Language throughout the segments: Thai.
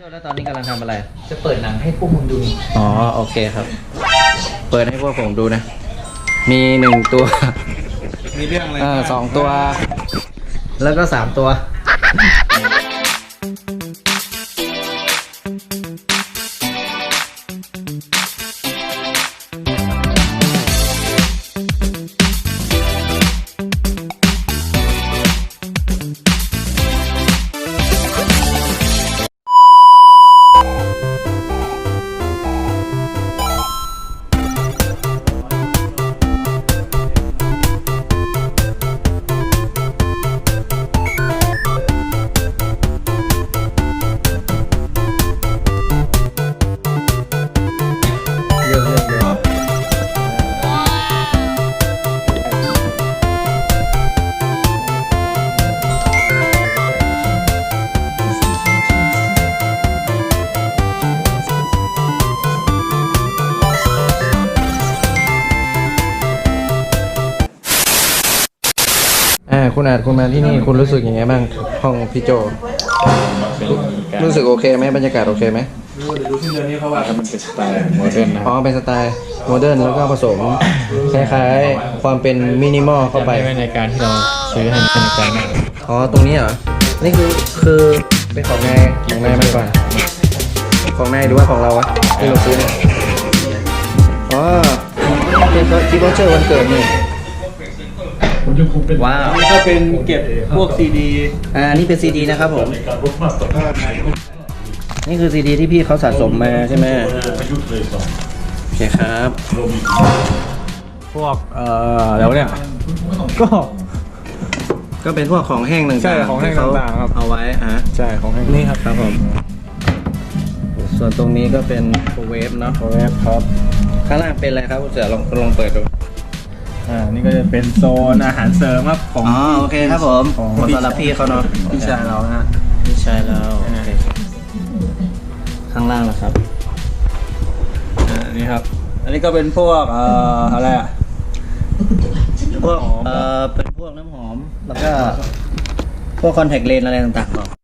แล้วตอนนี้กำลังทำอะไร จะเปิดหนังให้พวกมึงดู อ๋อโอเคครับ เปิดให้พวกผมดูนะ มีหนึ่งตัว มีเรื่องอะไรเออสองตัว แล้วก็สามตัว คุณอาจคุณมาที่นี่คุณรู้สึกยังไงบ้างห้องพี่โจ รู้สึกโอเคไหมบรรยากาศโอเคไหมถ้ามันเป็นสไตล์โมเดิร์นนะอ๋อเป็นสไตล์โมเดิร์นแล้วก็ผสมคล้ายๆ ความเป็นมินิมอลเข้าไปในการที่เราซื้อให้ในการนั่งอ๋อตรงนี้เหรอ นี่คือคือเป็นของนายของนายมันก่อน ของนายหรือว่าของเราวะที่เราซื้อเนี่ย อ๋อเป็นกิฟต์วอเชอร์วันเกิดนี่ ว้าวนี่ก็เป็นเก็บพวกซีดีอ่านี่เป็นซีดีนะครับผมนี่คือซีดีที่พี่เขาสะสมมาใช่ไหมโอเคครับพวกเอ่อแล้วเนี่ย ก็ ก็เป็นพวกของแห้งต่างๆใช่ของแห้งที่เขต่างๆครับ เอาไว้อะใช่ของแห้งนี่ครับครับผม ส่วนตรงนี้ก็เป็นโฟเวฟเนาะ โอเอฟครับ ข้างล่างเป็นอะไรครับคุณเสือลองลองเปิดดู อ่า นี่ก็จะเป็นโซนอาหารเสริมครับของอ๋อโอเคครับผมของหมดสำหรับพี่เขาเนาะพี่ชายเรานะพี่ชายเราโอเคข้างล่างนะครับอ่านี่ครับ อันนี้ก็เป็นพวกเอ่ออะไรอะพวกเอ่อเป็นพวกน้ำหอมแล้วก็พวกคอนแทคเลนส์อะไรต่างๆ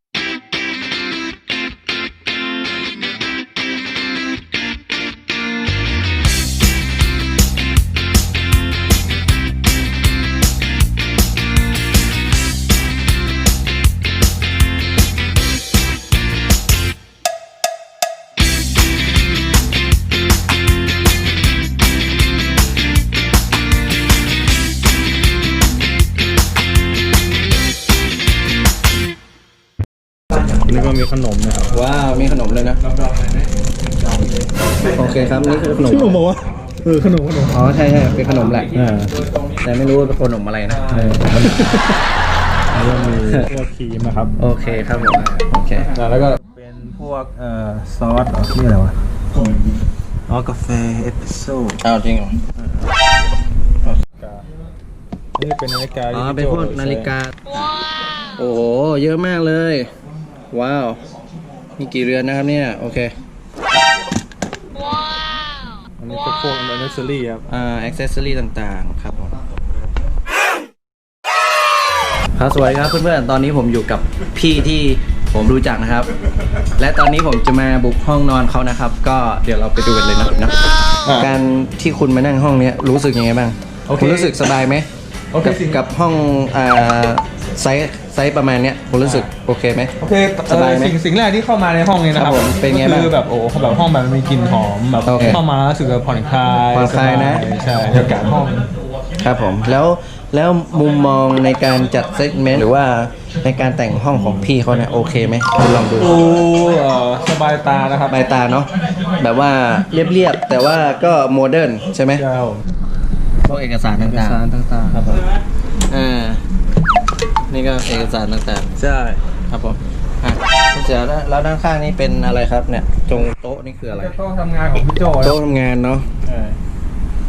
นาะนี่ก็มีขนมนะครับว้าวมีขนมเลยนะ โอเคครับนี่คือขนมขนมบอกว่าเออขนมขนมอ๋อใช่ใช่เป็นขนมแหละอ่าแต่ไม่รู้ว่าเป็นขนมอะไรนะแล้วก็มีพวกครีมนะครับโอเคครับผมโอเคอ่าแล้วก็เป็นพวกเอ่อซอสเหรอนี่อะไรวะอ๋อกาแฟเอสเปรสโซ่เอาจริงเหรอนี่เป็นนาฬิกาอ๋อเป็นพวกนาฬิกา โอ้โหเยอะมากเลย ว้าว มีกี่เรือนนะครับเนี่ย โอเค อันนี้ก็พวกอันนี้เซอรี่ครับ อ่าอ็อกเซสซอรี่ต่างๆ ครับผม ครับสวัสดีครับเพื่อนๆ ตอนนี้ผมอยู่กับพี่ที่ผมรู้จักนะครับ และตอนนี้ผมจะมาบุกห้องนอนเขานะครับ ก็เดี๋ยวเราไปดูกันเลยนะนะอ่าการที่คุณมานั่งห้องเนี้ยรู้สึกยังไงบ้างโอเคคุณรู้สึกสบายไหมโอเคกับสิ กับห้องอ่าไซส์ ไซส์ประมาณเนี้ยคุณรู้สึกโอเคไหม โอเคสบายไหมเอ่อสิ่งสิ่งแรกที่เข้ามาในห้องนี้นะครับครับผมเป็นไงบ้างคือแบบโอ้แบบห้องแบบมีกลิ่นหอมแบบโอเคเข้ามารู้สึกแบบผ่อนคลายผ่อนคลายนะ สบใช่บรรยากาศห้อง ครับผมแล้วแล้วมุมมองในการจัดเซตเมนต์หรือว่าในการแต่งห้องของพี่เขาเนี่ยโอเคไหมคุณลองดูดูเอ่อสบายตานะครับใบตาเนาะแบบว่าเรียบๆแต่ว่าก็โมเดิร์นใช่ไหมเจ้าพวกเอกสารเอกต่างสารต่างๆครับผมๆอ่า นี่ก็เอกสารต่างใช่ ๆ ครับผมอะคุณเสือแล้วแล้วด้านข้างนี่เป็นอะไรครับเนี่ยตรงโต๊ะนี่คืออะไร โต๊ะทำงานของพี่โจนะโต๊ะทำงานเนาะใช่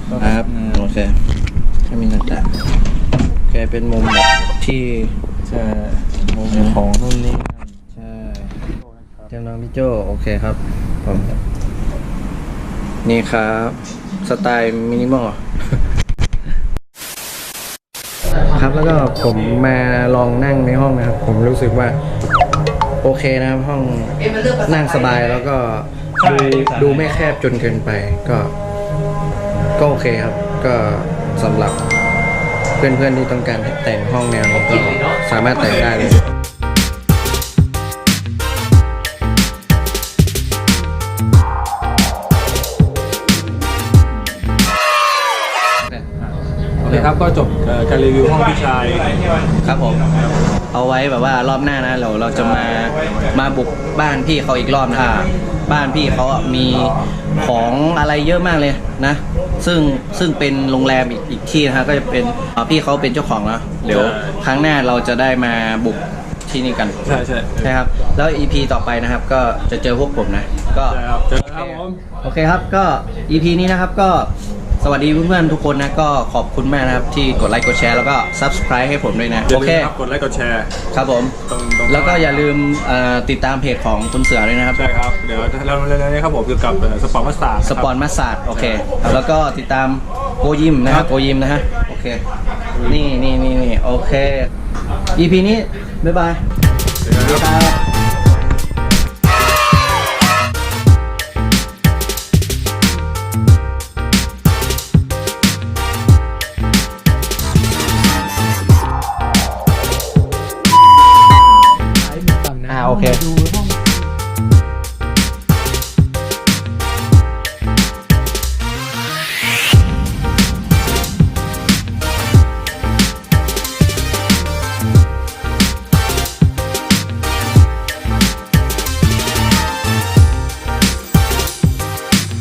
โต๊ะครับทำงานโอเคให้มีต่างๆโอเคเป็นมุมแบบที่ ใช่มุมของนู่นนี่นั่นใช่เจ้าน้องพี่โจโอเคครับผมนี่ครับ สไตล์มินิมอล ครับ แล้วก็ผมมาลองนั่งในห้องนะครับ ผมรู้สึกว่าโอเคนะครับ ห้องนั่งสบายแล้วก็ดูดูไม่แคบจนเกินไปก็ ก็โอเคครับ ก็สำหรับเพื่อนๆที่ต้องการแต่งห้องแนวนี้ก็สามารถแต่งได้เลย โอเคครับก็จบเอ่อการรีวิวห้องพี่ชายครับผมเอาไว้แบบว่ารอบหน้านะเราเราจะมามาบุกบ้านพี่เขาอีกรอบนะบ้านพี่เขาอะมีของอะไรเยอะมากเลยนะ ซึ่งซึ่งเป็นโรงแรมอีกอีกที่นะฮะก็จะเป็นอ่าพี่เขาเป็นเจ้าของนะเดี๋ยวครั้งหน้าเราจะได้มาบุกที่นี่กันใช่ใช่ใช่ครับ แล้ว EP ต่อไปนะครับ ก็จะเจอพวกผมนะ ก็ ใช่ครับเจอกันครับผม โอเคครับก็ EP นี้นะครับก็ สวัสดีเพื่อนๆทุกคนนะก็ขอบคุณมากนะครับ ที่กดไลค์กดแชร์แล้วก็ Subscribe ให้ผมด้วยนะอย่าโอลืเคมครับกดไลค์กดแชร์ครับผม ตรงตรงแล้วก็อย่าลืมเอ่อติดตามเพจของคุณเสือด้วยนะครับ ใช่ครับ เดี๋ยวเราเรื่องนี้ครับผมเกี่ยวกับเอ่อสปอร์ตมัสตาร์ดสปอนมาสาดโอเคแล้วก็ติดตามโกยิมนะครับโกยิมนะฮะ โอเค นี่นี่นี่นี่โอเค EP นี้ บ๊ายบาย ครับ บ๊ายบาย